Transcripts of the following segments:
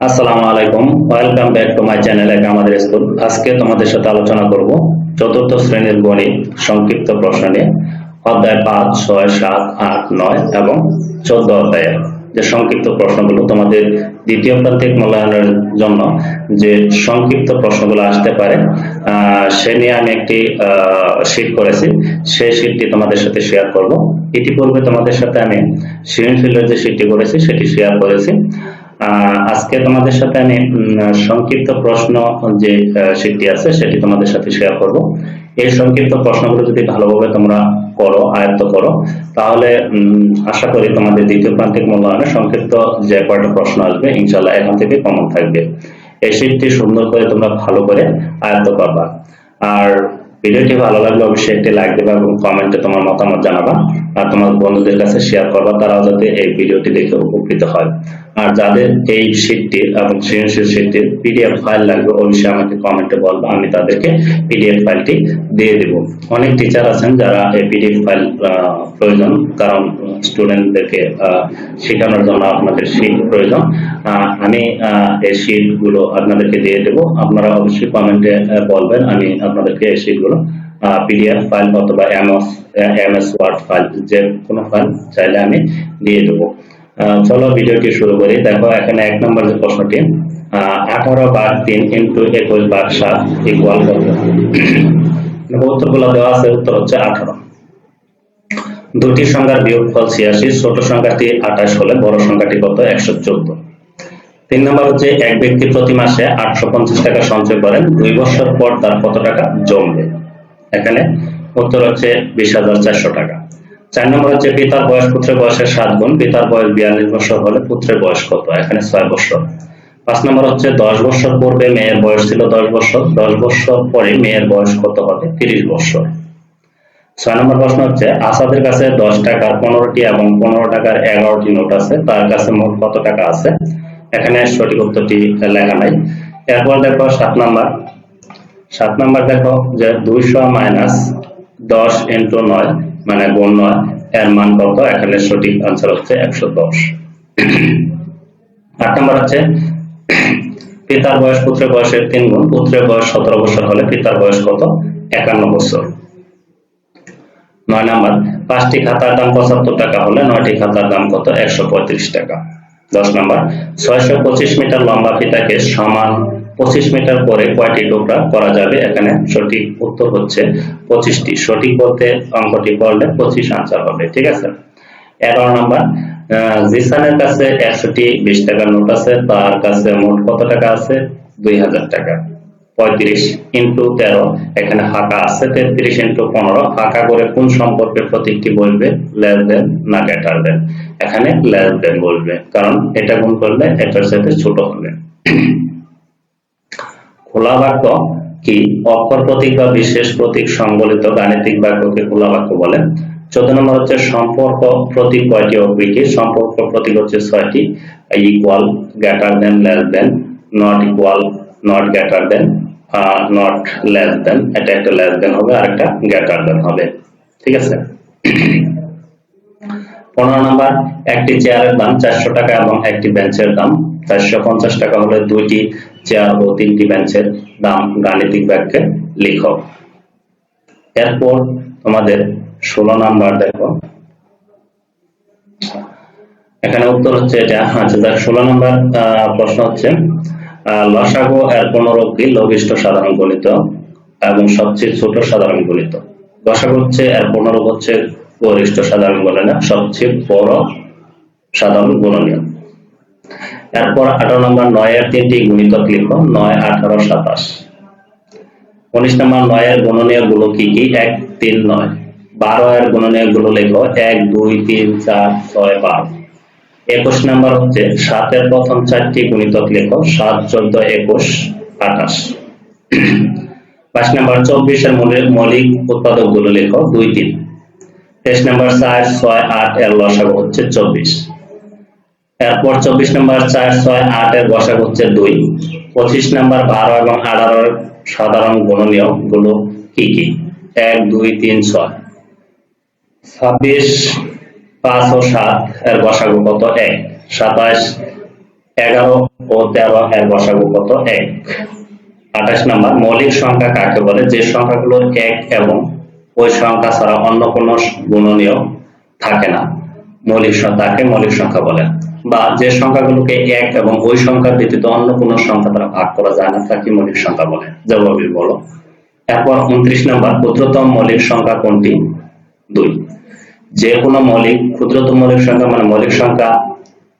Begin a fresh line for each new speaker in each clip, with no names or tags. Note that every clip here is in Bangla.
আসসালামু আলাইকুম। Welcome back to my channel এক আমাদের স্কুল। আজকে তোমাদের সাথে আলোচনা করব চতুর্থ শ্রেণির গণিত সংক্ষিপ্ত প্রশ্ন নিয়ে, অধ্যায় পাঁচ, ছয়, সাত, আট, নয় এবং চোদ্দ অধ্যায়ের যে সংক্ষিপ্ত প্রশ্নগুলো তোমাদের দ্বিতীয় প্রান্তিক মূল্যায়নের জন্য যে সংক্ষিপ্ত প্রশ্নগুলো আসতে পারে সে নিয়ে আমি একটি শীট করেছি। সেই শীটটি তোমাদের সাথে শেয়ার করব। ইতিপূর্বে তোমাদের সাথে আমি সৃজনশীলের যে শীটটি করেছি, সেটি শেয়ার করেছি। আজকে তোমাদের সাথে আমি সংক্ষিপ্ত প্রশ্ন যে শীটটি আছে, সেটি তোমাদের সাথে শেয়ার করব। এই সংক্ষিপ্ত প্রশ্নগুলো যদি ভালোভাবে তোমরা করো, আয়ত্ত করো, তাহলে আশা করি তোমাদের দ্বিতীয় প্রান্তিক মূল্যায়নে সংক্ষিপ্ত যে কয়টা প্রশ্ন আসবে ইনশাল্লাহ এখান থেকে কমন থাকবে। এই শীটটি সুন্দর করে তোমরা ভালো করে আয়ত্ত করবা। আর ভিডিওটি ভালো লাগলে অবশ্যই একটি লাইক দেবা এবং কমেন্টে তোমার মতামত জানাবা আর তোমার বন্ধুদের কাছে শেয়ার করবা, তারাও যাতে এই ভিডিওটি দেখে উপকৃত হয়। আর যাদের এই শীটটি এবং সৃজনশীল শীটটির পিডিএফ ফাইল লাগবে, অবশ্যই আমাকে কমেন্টে বলবা, আমি তাদেরকে পিডিএফ ফাইলটি দিয়ে দেব। অনেক টিচার আছেন যারা এই পিডিএফ ফাইল প্রয়োজন, কারণ স্টুডেন্টদেরকে শেখানোর জন্য আপনাদের শীট প্রয়োজন। আমি এই শীটগুলো আপনাদেরকে দিয়ে দেবো। আপনারা অবশ্যই কমেন্টে বলবেন, আমি আপনাদেরকে এই শীটগুলো পিডিএফ ফাইল অথবা এমএস এমএস ওয়ার্ড ফাইল যে কোনো ফাইল চাইলে আমি দিয়ে দেবো। চলো ভিডিওটি শুরু করি। দেখো, এখানে এক নম্বর যে প্রশ্নটি আঠারো বার তিন ইন্টু একুশ বার সাত ইকুয়াল কত? উত্তরগুলো দেওয়া আছে, উত্তর হচ্ছে আঠারো। দুটি সংখ্যার বিয়োগফল ছিয়াশি, ছোট সংখ্যাটি আঠাশ হলে বড় সংখ্যাটি কত? একশো চোদ্দ। তিন নম্বর হচ্ছে, এক ব্যক্তি প্রতি মাসে আটশো পঞ্চাশ টাকা সঞ্চয় করেন, দুই বছর পর তার কত টাকা জমবে? এখানে উত্তর হচ্ছে বিশ হাজার চারশো টাকা। চার নম্বর হচ্ছে পিতার বয়স পুত্রের বয়সের সাত গুণ, পিতার বয়স বিয়াল্লিশ বছর হলে পুত্রের বয়স কত? এখানে ছয় বছর। পাঁচ নম্বর হচ্ছে দশ বছর পূর্বে মেয়ের বয়স ছিল দশ বছর দশ বছর পরে মেয়ের বয়স কত হবে? তিরিশ বছর। ছয় নম্বর প্রশ্ন হচ্ছে, আসাদের কাছে দশ টাকার পনেরোটি এবং পনেরো টাকার এগারোটি নোট আছে, তার কাছে মোট কত টাকা আছে? এখানে সঠিক উত্তরটি লেখা নাই। এরপর দেখো সাত নাম্বার সাত নাম্বার দেখো যে দুইশো মাইনাস দশ ইন্টু নয় মানে গুণ নয়, এর মান কত? এখানে সঠিক আনসার হচ্ছে একশো দশ। আট নাম্বার হচ্ছে, পিতার বয়স পুত্রের বয়সের তিন গুণ, পুত্রের বয়স সতেরো বছর হলে পিতার বয়স কত? একান্ন বছর। নয় নাম্বার, পাঁচটি খাতার দাম পঁচাত্তর টাকা হলে নয়টি খাতার দাম কত? একশো পঁয়ত্রিশ টাকা। দশ নাম্বার, ছয়শো পঁচিশ মিটার লম্বা ফিতাকে সমান পঁচিশ মিটার করে কয়টি টুকরা করা যাবে? এখানে সঠিক উত্তর হচ্ছে পঁচিশটি। সঠিক বলতে অঙ্কটি করলে পঁচিশ আনসার হবে, ঠিক আছে? এগারো নাম্বার জিসানের কাছে একশোটি বিশ টাকার নোট আছে, তার কাছে মোট কত টাকা আছে? দুই হাজার টাকা। পঁয়ত্রিশ ইন্টু তেরো, এখানে ফাঁকা আছে, তেত্রিশ ইন্টু পনেরো। ফাঁকা করে কোন সম্পর্কে প্রতীকটি বলবে? লেস দেন না গ্রেটার দেন এখানে লেস দেন বলবে, কারণ এটা গুণ করলে এটার সাথে ছোট হবে। খোলা বাক্য কি? অক্ষর প্রতীক বা বিশেষ প্রতীক সংবলিত গাণিতিক বাক্যকে খোলা বাক্য বলে। চোদ্দ নম্বর হচ্ছে সম্পর্ক প্রতীক কয়টি ও কি? সম্পর্ক প্রতীক হচ্ছে ছয়টি। Equal greater than less than not equal not greater than not less than এটা একটা লেস দেন হবে, আর একটা গ্রেটার দেন হবে। ঠিক আছে? পনেরো নম্বর, একটি চেয়ারের দাম চারশো টাকা এবং একটি বেঞ্চের দাম চারশো পঞ্চাশ টাকা হলে দুইটি চেয়ার ও তিনটি বেঞ্চের দাম গাণিতিক বাক্যে লিখো এরপর তোমাদের ষোলো নাম্বার দেখো। এখানে উত্তর হচ্ছে এটা। আচ্ছা দেখ ষোলো নম্বর প্রশ্ন হচ্ছে লসাগু এর লঘিষ্ঠ সাধারণ গণিত এবং সবচেয়ে ছোট সাধারণ গণিত। লসাগু হচ্ছে, এর পনেরো হচ্ছে গরিষ্ঠ সাধারণ গণনা, সবচেয়ে বড় সাধারণ গুণনীয় এরপর আঠারো নম্বর নয়ের তিনটি গুণিতক লিখো, নয়, আঠারো, সাতাশ। উনিশ নম্বর নয়ের গুণনীয়গুলো কি কি? এক, তিন, নয়। বারো এর গুণনীয়গুলো লেখো, এক, দুই, তিন, চার, ছয়, বারো। একুশ নাম্বার হচ্ছে সাতের প্রথম চারটি গুণিতক লেখো, সাত, চোদ্দ, একুশ, আঠাশ। পাঁচ নাম্বার চব্বিশের মৌলিক উৎপাদকগুলো লেখো, দুই, তিন। তেইশ নাম্বার চার, ছয়, আট এর লসাগু হচ্ছে চব্বিশ। এরপর চব্বিশ নম্বর চার, ছয় আট এর বসাগ হচ্ছে দুই। পঁচিশ নম্বর বারো এবং আঠারোর সাধারণ গুণনীয়গুলো কি কি? এক, দুই, তিন, ছয়। ছাব্বিশ, পাঁচ ও সাত এর বসাগু কত এক? সাতাশ, এগারো ও তেরো এর বসাগু কত এক? আঠাশ নাম্বার, মৌলিক সংখ্যা কাকে বলে? যে সংখ্যাগুলোর এক এবং ওই সংখ্যা ছাড়া অন্য কোনো গুণনীয় থাকে না। মৌলিক সংখ্যা তাকে মৌলিক সংখ্যা বলে? বা যে সংখ্যাগুলোকে এক এবং ওই সংখ্যা ব্যতীত অন্য কোনো সংখ্যা দ্বারা ভাগ করা যায় না তাকে মৌলিক সংখ্যা বলে? জবাবি বলো। এরপর উনত্রিশ নম্বর, ক্ষুদ্রতম মৌলিক সংখ্যা কোনটি? দুই। যে কোনো মৌলিক, ক্ষুদ্রতম মৌলিক সংখ্যা মানে মৌলিক সংখ্যা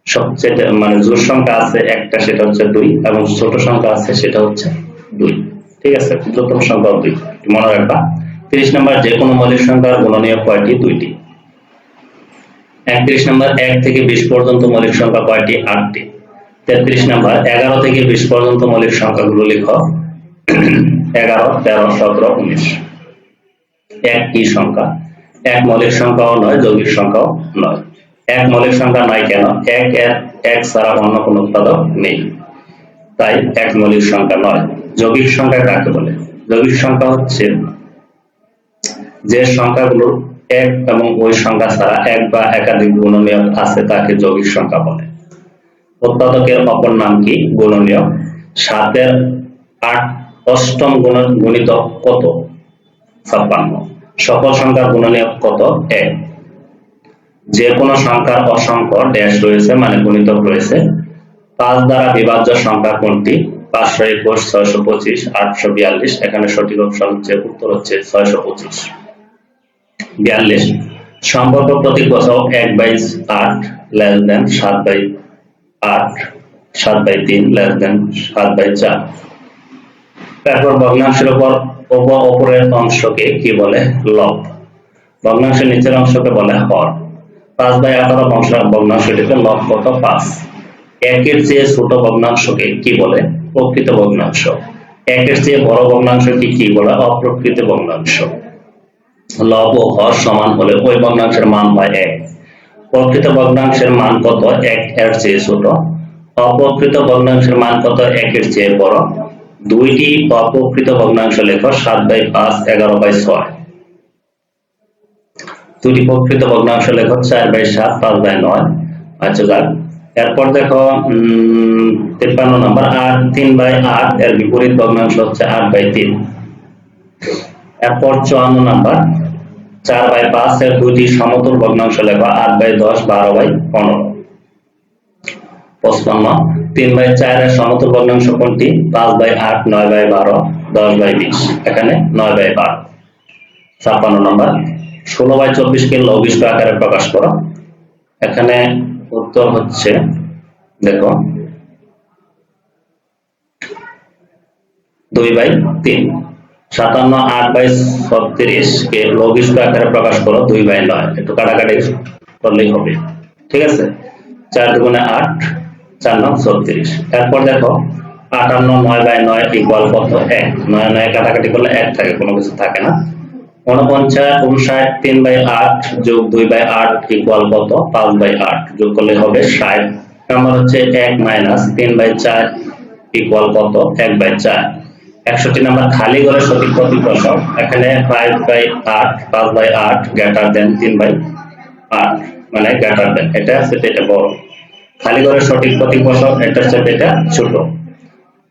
সবচেয়ে মানে জোর সংখ্যা আছে একটা, সেটা হচ্ছে দুই, এবং ছোট সংখ্যা আছে, সেটা হচ্ছে দুই। ঠিক আছে? ক্ষুদ্রতম সংখ্যা দুই। মনে রাখবা। তিরিশ নম্বর, যে কোনো মৌলিক সংখ্যার গুণনীয় কয়টি? দুইটি। একত্রিশ নম্বর, এক থেকে বিশ পর্যন্ত মৌলিক সংখ্যা কয়টি? আটটি। তেত্রিশ নম্বর, এগারো থেকে বিশ পর্যন্ত মৌলিক সংখ্যাগুলো লিখো। এগারো, তেরো, সতেরো, উনিশ। এক কি সংখ্যা? এক মৌলিক সংখ্যাও নয়, যৌগিক সংখ্যাও নয়। এক মৌলিক সংখ্যা নয় কেন? এক এক ছাড়া অন্য কোনো উৎপাদক নেই। তাই এক মৌলিক সংখ্যা নয়। যৌগিক সংখ্যা কাকে বলে। যৌগিক সংখ্যা হচ্ছে যে সংখ্যাগুলোর এক এবং ওই সংখ্যা ছাড়া এক বা একাধিক গুণনীয় আছে তাকে যৌগিক সংখ্যা বলে। উৎপাদকের অপর নাম কি? গুণনীয়। সাতের আট অষ্টম গুণ গুণিত কত? ছাপ্পান্ন। সকল সংখ্যার গুণনীয় কত? এক। যে কোনো সংখ্যার অসংখ্য ড্যাশ রয়েছে মানে গুণিতক রয়েছে। পাঁচ দ্বারা বিভাজ্য সংখ্যা কোনটি? পাঁচশো একুশ, ছয়শো পঁচিশ, আটশো বিয়াল্লিশ। এখানে সঠিক অপশন হচ্ছে, উত্তর হচ্ছে ছয়শো পঁচিশ। বিয়াল্লিশ। সম্পর্ক প্রতীক বসাও এক বাই আট লেস দেন সাত বাই আট, সাত বাই তিন লেস দেন সাত বাই চার। তারপর ভগ্নাংশের উপর অপরের অংশকে কি বলে? লব ভগ্নাংশের নিচের অংশকে বলে হর। পাঁচ বাই আঠারো অংশ ভগ্নাংশটিকে লব কত? পাঁচ। একের চেয়ে ছোট ভগ্নাংশকে কি বলে? প্রকৃত ভগ্নাংশ। একের চেয়ে বড় ভগ্নাংশকে কি বলে? অপ্রকৃত ভগ্নাংশ। লব ও হর সমান হলে ওই ভগ্নাংশের মান হয় এক। প্রকৃত ভগ্নাংশের মান কত? এক এর চেয়ে ছোট। অপ্রকৃত ভগ্নাংশের মান কত? একের চেয়ে বড়। দুইটি অপ্রকৃত ভগ্নাংশ লেখো সাত বাই পাঁচ, এগারো বাই ছয়। দুটি প্রকৃত ভগ্নাংশ লেখো চার বাই সাত, পাঁচ বাই নয়। আচ্ছা যাক। এরপর দেখো তিপ্পান্ন নম্বর, আট তিন বাই আট এর বিপরীত ভগ্নাংশ হচ্ছে আট বাই তিন। এরপর চুয়ান্ন নাম্বার চার বাই পাঁচ এর দুইটি সমতুল ভগ্নাংশ লেখা আট বাই দশ, বারো বাই পনেরো। পঁচপান্ন তিন বাই চার এর সমতুল ভগ্নাংশ কোনটি? পাঁচ বাই আট, নয় বাই বারো, দশ বাই বিশ। এখানে নয় বাই বারো। ছাপ্পান্ন নম্বর, ষোলো বাই চব্বিশ চব্বিশকে লঘিষ্ঠ আকারে প্রকাশ করো। এখানে উত্তর হচ্ছে, দেখো, দুই বাই তিন। সাতান্ন, আট বাই ছত্রিশ কে লঘিষ্ঠ আকারে প্রকাশ করো, দুই বাই নয়। একটু কাটাকাটি করলেই হবে, ঠিক আছে? চার দুগুণে আট, চার নয় ছত্রিশ। তারপর দেখো, আটান্ন, নয় বাই নয় ইকুয়াল কত? এক। নয় নয় কাটাকাটি করলে এক থাকে, কোনো কিছু থাকে না। উনপঞ্চাশ, উনষাট, তিন বাই আট যোগ দুই বাই আট ইকুয়াল কত? পাঁচ বাই আট। যোগ করলে হবে ষাট। নাম্বার হচ্ছে এক মাইনাস তিন বাই চার ইকুয়াল কত? এক বাই চার। একষট্টি নাম্বার খালি ঘরে সঠিক প্রতীক বসাও এখানে ফাইভ বাই আট পাঁচ বাই আট গ্রেটার দেন তিন বাই আট মানে গ্রেটার দেন এটা সেটা এটা বড়। খালি ঘরে সঠিক প্রতীক বসাও এটা সেটা এটা ছোট।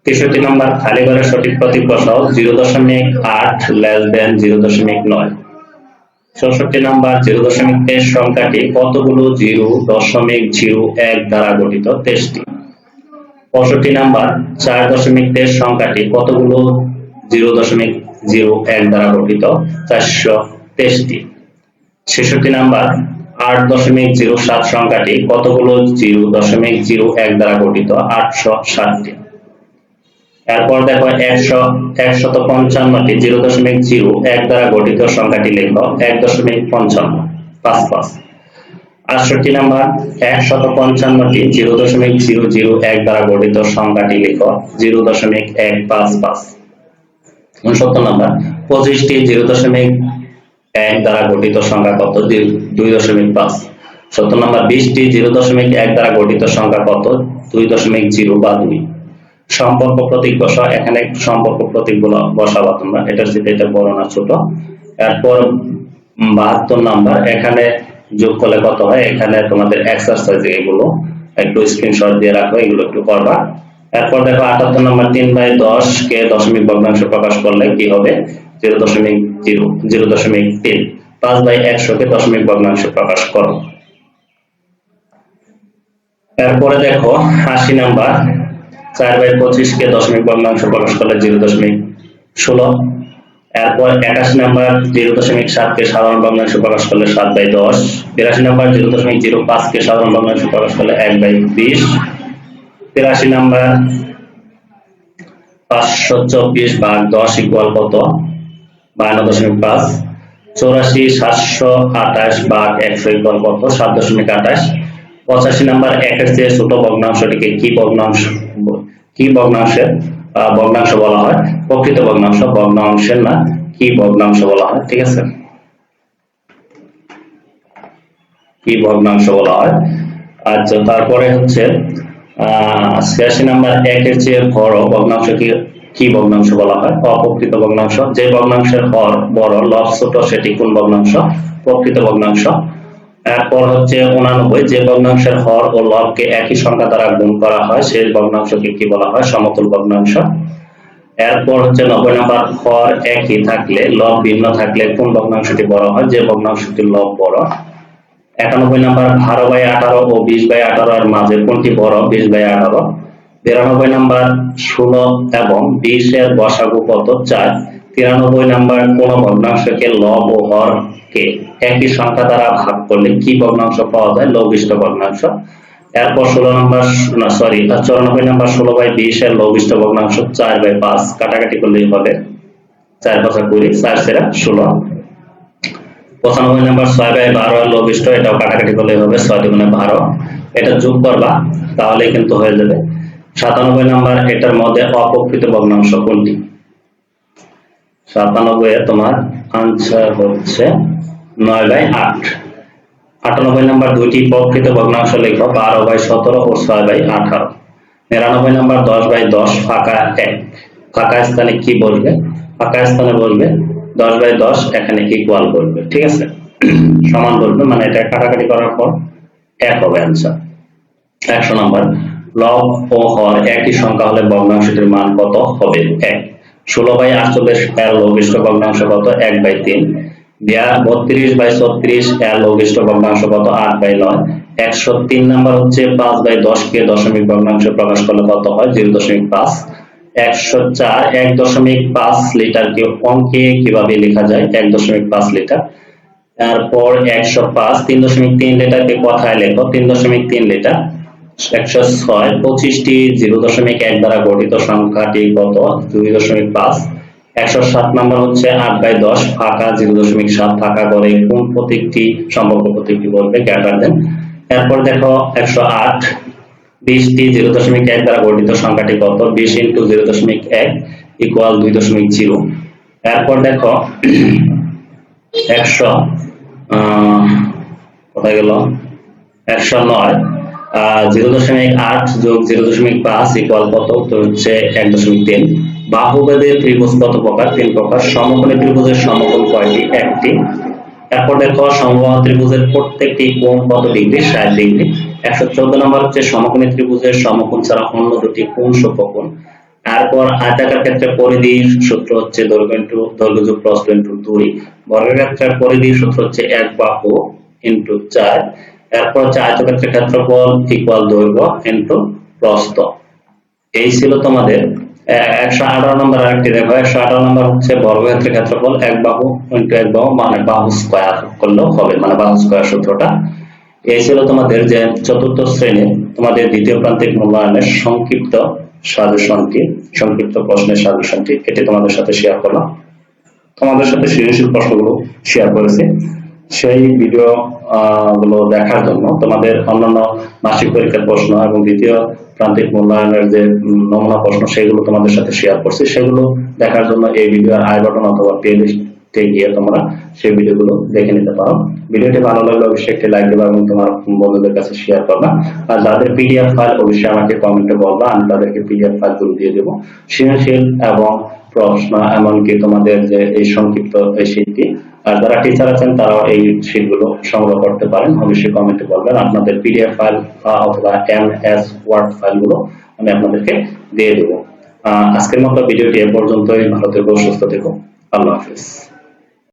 তেষট্টি নম্বর, খালি ঘরে সঠিক প্রতীক বসাও জিরো দশমিক আট লেস দেন জিরো দশমিক নয়। চৌষট্টি নাম্বার জিরো দশমিক তেইশ সংখ্যাটি কতগুলো? জিরো দশমিক জিরো এক দ্বারা গঠিত তেইশটি পঁয়ষট্টি নাম্বার, চার দশমিক তেইশ সংখ্যাটি কতগুলো? জিরো দশমিক জিরো এক দ্বারা গঠিত, চারশো তেইশটি। ছেষট্টি নাম্বার, আট দশমিক জিরো সাত সংখ্যাটি কতগুলো? জিরো দশমিক জিরো এক দ্বারা গঠিত, আটশো ষাটটি। এরপর দেখো একশো, একশত পঞ্চান্নটি, জিরো দশমিক জিরো এক দ্বারা গঠিত সংখ্যাটি লেখ, এক দশমিক পঞ্চান্ন, পাঁচ পাঁচ। আটষট্টি নাম্বার, একশত পঞ্চান্নটি জিরো দশমিক জিরো জিরো এক দ্বারা গঠিত সংখ্যাটি লেখ, জিরো দশমিক এক পাঁচ পাঁচ। উনসত্তর নাম্বার, পঁচিশটি জিরো দশমিক এক দ্বারা গঠিত সংখ্যা কত? দুই- দশমিক পাঁচ। সত্তর নাম্বার, বিশটি জিরো দশমিক এক দ্বারা গঠিত সংখ্যা কত? দুই দশমিক জিরো বা দুই। সম্পর্ক প্রতীক বসা, এখানে সম্পর্ক প্রতীকগুলো বসাবা তোমরা, এটা যেটা এটা বড় না ছোট। এরপর বাহাত্তর নাম্বার, এখানে যোগ করলে কত হয়, এখানে তোমাদের এক্সারসাইজ এগুলো, একটু স্ক্রিনশট দিয়ে রাখো, এগুলো একটু করবা। এরপর দেখো আটাত্তর নম্বর তিন বাই দশ কে দশমিক ভগ্নাংশ প্রকাশ করলে কি হবে? জিরো দশমিক জিরো জিরো দশমিক তিন, পাঁচ বাই একশো কে দশমিক ভগ্নাংশ প্রকাশ করো। এরপরে দেখো আশি নাম্বার, চার বাই পঁচিশ কে দশমিক ভগ্নাংশ প্রকাশ করলে জিরো দশমিক ষোলো এরপর একাশি নাম্বার জিরো দশমিক সাত কে সাধারণ ভগ্নাংশ প্রকাশ করলে সাত বাই দশ। বিরাশি নাম্বার জিরো দশমিক জিরো পাঁচ কে সাধারণ ভগ্নাংশ প্রকাশ করলে এক বাই বিশ। তিরাশি নাম্বার পাঁচশো চব্বিশ ভাগ দশ ইকুয়াল কত? বায়ান্ন দশমিক পাঁচ। চৌরাশি সাতশো আঠাশ ভাগ একশো ইকুয়াল কত? সাত দশমিক আঠাশ। পঁচাশি নাম্বার একের চেয়ে ছোট ভগ্নাংশটিকে কি ভগ্নাংশ কি ভগ্নাংশের? ভগ্নাংশ বলা হয়। প্রকৃত ভগ্নাংশ ভগ্নাংশের না। কি ভগ্নাংশ বলা হয়, ঠিক আছে? কি ভগ্নাংশ বলা হয়? আচ্ছা তারপরে হচ্ছে ছিয়াশি নাম্বার একের চেয়ে বড় ভগ্নাংশ কি কি ভগ্নাংশ বলা হয়? অপ্রকৃত ভগ্নাংশ যে ভগ্নাংশের হর বড়, লব ছোট, সেটি কোন ভগ্নাংশ প্রকৃত ভগ্নাংশ এরপর হচ্ছে উনানব্বই, যে ভগ্নাংশের হর ও লবকে একই সংখ্যা দ্বারা গুণ করা হয় সেই ভগ্নাংশকে কি বলা হয়? সমতুল ভগ্নাংশ। এরপর হচ্ছে নব্বই নাম্বার হর একই থাকলে লব ভিন্ন থাকলে কোন ভগ্নাংশটি বড় হয়? যে ভগ্নাংশটি লব বড়। একানব্বই নাম্বার বারো বাই আঠারো ও বিশ বাই আঠারো এর মাঝে কোনটি বড়? বিশ বাই আঠারো। বিরানব্বই নাম্বার ষোলো এবং বিশ এর বসাগু কত? চার। তিরানব্বই নাম্বার কোন ভগ্নাংশকে লব ও হর কে একই সংখ্যা দ্বারা ভাগ করলে কি ভগ্নাংশ পাওয়া যায়? লঘিষ্ঠ ভগ্নাংশ। এরপর ষোলো নাম্বার না সরি চুরানব্বই নাম্বার ষোলো বাই বিশ এর ভগ্নাংশ চার বাই পাঁচ। কাটাকাটি করলেই হবে। চার পাঁচা কুড়ি, চার সেরা ষোলো। পঁচানব্বই নাম্বার ছয় বাই বারো এর এটাও কাটাকাটি করলে হবে, ছয় দুগুণে বারো। এটা যোগ করবা তাহলে কিন্তু হয়ে যাবে। সাতানব্বই নাম্বার এটার মধ্যে অপ্রকৃত ভগ্নাংশ কোনটি? সাতানব্বই তোমার আনসার হচ্ছে নয় বাই আট। আটানব্বই নাম্বার দুইটি প্রকৃত ভগ্নাংশ লেখো, বারো বাই সতেরো ও ছয় বাই আঠারো। নিরানব্বই নাম্বার দশ বাই দশ ফাঁকা এক। ফাঁকা স্থানে কি বলবে? ফাঁকা স্থানে বলবে, দশ বাই দশ এখানে ইকুয়াল বলবে? ঠিক আছে? সমান বলবে মানে এটা কাটাকাটি করার পর এক হবে অ্যান্সার একশো নম্বর লব ও হর একই সংখ্যা হলে ভগ্নাংশটির মান কত হবে? এক। ষোলো বাই আটচল্লিশ এর লঘিষ্ঠ ভগ্নাংশ কত? এক বাই তিন। বত্রিশ বাই ছত্রিশ এর লঘিষ্ঠ ভগ্নাংশ কত? আট বাই নয়। একশো তিন নাম্বার হচ্ছে পাঁচ বাই দশ, কে দশমিক ভগ্নাংশ প্রকাশ করলে কত হয়? জিরো দশমিক পাঁচ। একশো চার, এক দশমিক পাঁচ লিটার কে অঙ্কে কীভাবে লেখা যায়? এক দশমিক পাঁচ লিটার। তারপর একশো পাঁচ, তিন দশমিক তিন লিটার লিটারকে কথায় লেখো। তিন দশমিক তিন লিটার। একশো ছয় পঁচিশটি জিরো দশমিক এক দ্বারা গঠিত সংখ্যাটি কত? দুই দশমিক পাঁচ। একশো সাত নম্বর হচ্ছে আট বাই দশ, ফাঁকা জিরো দশমিক সাত, ফাঁকা করে কোন প্রতীকটি, সম্পর্ক প্রতীকটি বলবে, গ্যাটার দেন। এরপর দেখো একশো আট, বিশটি জিরো দশমিক এক দ্বারা গঠিত সংখ্যাটি কত? বিশ ইন্টু জিরো দশমিক এক ইকুয়াল দুই দশমিক জিরো। এরপর দেখো একশো কোথায় গেল? একশো নয়। জিরো দশমিক আট যোগ জিরো দশমিক পাঁচ ইকুয়াল কত? তো হচ্ছে এক দশমিক তিন। বাহুবেদের ত্রিভুজ কত প্রকার? তিন প্রকার। সমকোণী ত্রিভুজের সমকোণ কয়টি? একটি। এরপর দেখো ত্রিভুজের প্রত্যেকটি কোণ কত ডিগ্রি? ষাট ডিগ্রি। একশো চোদ্দ নম্বর হচ্ছে সমকোণী ত্রিভুজের সমকোণ ছাড়া অন্য দুটি কোণ তারপর আয়তাকার ক্ষেত্রে পরিধির সূত্র হচ্ছে দৈর্ঘ্য ইন্টু দৈর্ঘ্য যোগ ইন্টু দুই। বর্গের ক্ষেত্রে পরিধির সূত্র হচ্ছে এক বাহু ইন্টু চার। এরপর হচ্ছে আয়তক্ষেত্রের ক্ষেত্রফল ইকুয়াল দৈর্ঘ্য ইন্টু প্রস্থ এই ছিল তোমাদের একশো আঠারো নম্বর আরেকটি দেখো একশো আঠারো নম্বর হচ্ছে বর্গক্ষেত্রের ক্ষেত্রফল, এক বাহু ইন্টু এক বাহু মানে বাহু স্কোয়ার করলেও হবে মানে বাহু স্কোয়ার সূত্রটা। এই ছিল তোমাদের যে চতুর্থ শ্রেণির তোমাদের দ্বিতীয় প্রান্তিক মূল্যায়নের সংক্ষিপ্ত সাজেশনটি, সংক্ষিপ্ত প্রশ্নের সাজেশনটি, এটি তোমাদের সাথে শেয়ার করলাম। তোমাদের সাথে সৃজনশীল প্রশ্নগুলো শেয়ার করেছি। সেই ভিডিও গুলো দেখার জন্য তোমাদের অন্যান্য মাসিক পরীক্ষার প্রশ্ন এবং দ্বিতীয় প্রান্তিক মূল্যায়নের যে নমুনা প্রশ্ন, সেগুলো তোমাদের সাথে শেয়ার করছি। সেগুলো দেখার জন্য এই ভিডিওর আই বাটন অথবা প্লে তে গিয়ে তোমরা সেই ভিডিওগুলো দেখে নিতে পারো। ভিডিওটি ভালো লাগলে অবশ্যই একটি লাইক দেবা এবং তোমার বন্ধুদের কাছে শেয়ার করবা। আর যাদের পিডিএফ ফাইল অবশ্যই আমাকে কমেন্টে বলবা, আমি তাদেরকে পিডিএফ ফাইলগুলো দিয়ে দেবো। সৃজনশীল এবং প্রশ্ন এমনকি তোমাদের যে এই সংক্ষিপ্ত এই শীটটি আর যারা টিচার আছেন, তারাও এই শীটগুলো সংগ্রহ করতে পারেন। অবশ্যই কমেন্টে বলবেন। আপনাদের পিডিএফ ফাইল অথবা এম এস ওয়ার্ড ফাইলগুলো আমি আপনাদেরকে দিয়ে দেবো। আজকের মতো ভিডিওটি এ পর্যন্তই। ভালো থেকো, সুস্থ থেকো। আল্লাহ হাফিজ।